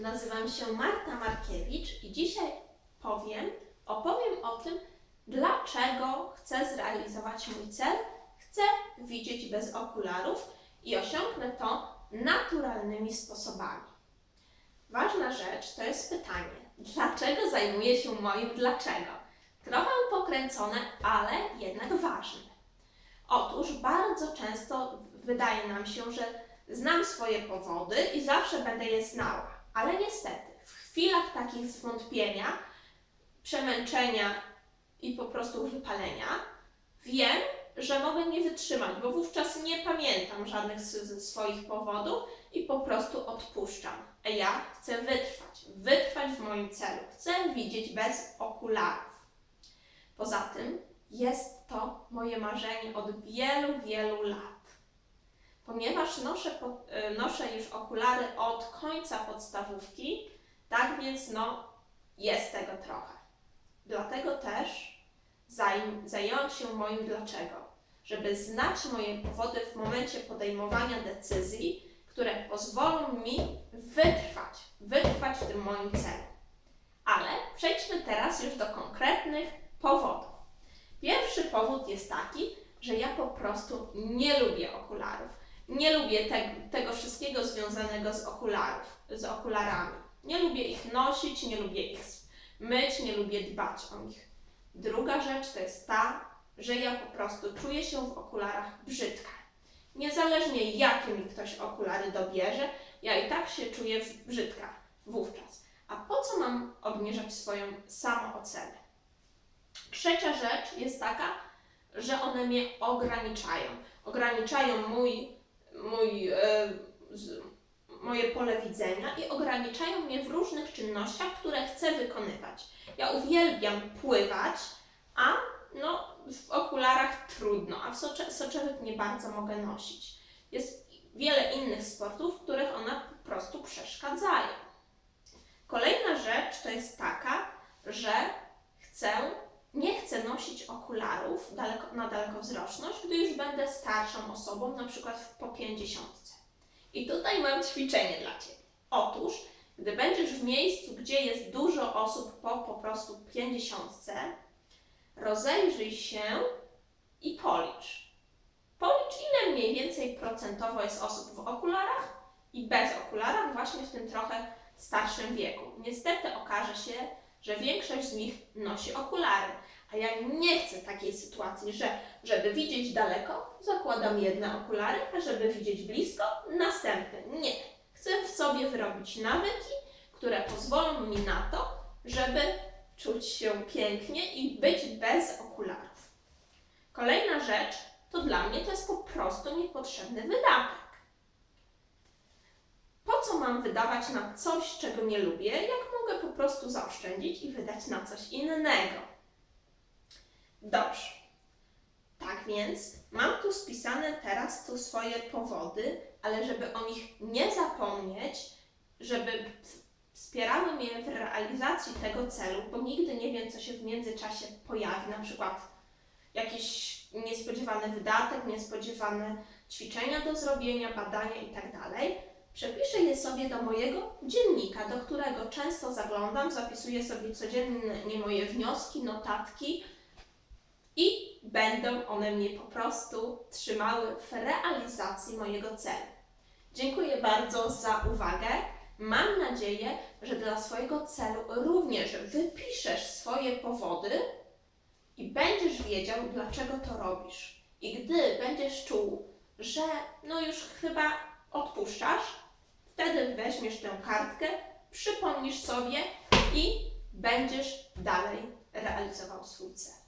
nazywam się Marta Markiewicz i dzisiaj powiem, opowiem o tym, dlaczego chcę zrealizować mój cel. Chcę widzieć bez okularów i osiągnę to naturalnymi sposobami. Ważna rzecz to jest pytanie, dlaczego zajmuję się moim dlaczego? Trochę pokręcone, ale jednak ważne. Otóż bardzo często wydaje nam się, że znam swoje powody i zawsze będę je znała, ale niestety w chwilach takich zwątpienia, przemęczenia i po prostu wypalenia wiem, że mogę nie wytrzymać, bo wówczas nie pamiętam żadnych swoich powodów i po prostu odpuszczam. Ja chcę wytrwać, wytrwać w moim celu. Chcę widzieć bez okularów. Poza tym jest to moje marzenie od wielu, wielu lat. Ponieważ noszę, y, noszę już okulary od końca podstawówki, tak więc no jest tego trochę. Dlatego też zajm, zajęłam się moim dlaczego, żeby znać moje powody w momencie podejmowania decyzji, które pozwolą mi wytrwać, wytrwać w tym moim celu. Ale przejdźmy teraz już do konkretnych powodów. Pierwszy powód jest taki, że ja po prostu nie lubię okularów. Nie lubię te, tego wszystkiego związanego z, okularów, z okularami. Nie lubię ich nosić, nie lubię ich myć, nie lubię dbać o nich. Druga rzecz to jest ta, że ja po prostu czuję się w okularach brzydka. Niezależnie jakie mi ktoś okulary dobierze, ja i tak się czuję brzydka wówczas. A po co mam obniżać swoją samoocenę? Trzecia rzecz jest taka, że one mnie ograniczają. Ograniczają mój, mój, e, moje pole widzenia i ograniczają mnie w różnych czynnościach, które chcę wykonywać. Ja uwielbiam pływać, a no, w okularach trudno, a w socze, soczewek nie bardzo mogę nosić. Jest wiele innych sportów, w których one po prostu przeszkadzają. Kolejna rzecz to jest taka, że chcę nosić okularów daleko, na dalekowzroczność, gdy już będę starszą osobą, na przykład po 50. I tutaj mam ćwiczenie dla Ciebie. Otóż, gdy będziesz w miejscu, gdzie jest dużo osób po po prostu 50, rozejrzyj się i policz. Policz, ile mniej więcej procentowo jest osób w okularach i bez okularach, właśnie w tym trochę starszym wieku. Niestety okaże się, że większość z nich nosi okulary, a ja nie chcę takiej sytuacji, że żeby widzieć daleko, zakładam jedne okulary, a żeby widzieć blisko, następne. Nie. Chcę w sobie wyrobić nawyki, które pozwolą mi na to, żeby czuć się pięknie i być bez okularów. Kolejna rzecz to dla mnie to jest po prostu niepotrzebny wydatek. Po co mam wydawać na coś, czego nie lubię, jak mogę po prostu zaoszczędzić i wydać na coś innego? Dobrze. Tak więc mam tu spisane teraz tu swoje powody, ale żeby o nich nie zapomnieć, żeby wspierały mnie w realizacji tego celu, bo nigdy nie wiem, co się w międzyczasie pojawi, na przykład jakiś niespodziewany wydatek, niespodziewane ćwiczenia do zrobienia, badania itd. Przepiszę je sobie do mojego dziennika, do którego często zaglądam, zapisuję sobie codziennie moje wnioski, notatki i będą one mnie po prostu trzymały w realizacji mojego celu. Dziękuję bardzo za uwagę. Mam nadzieję, że dla swojego celu również wypiszesz swoje powody i będziesz wiedział, dlaczego to robisz. I gdy będziesz czuł, że no już chyba odpuszczasz, wtedy weźmiesz tę kartkę, przypomnisz sobie i będziesz dalej realizował swój cel.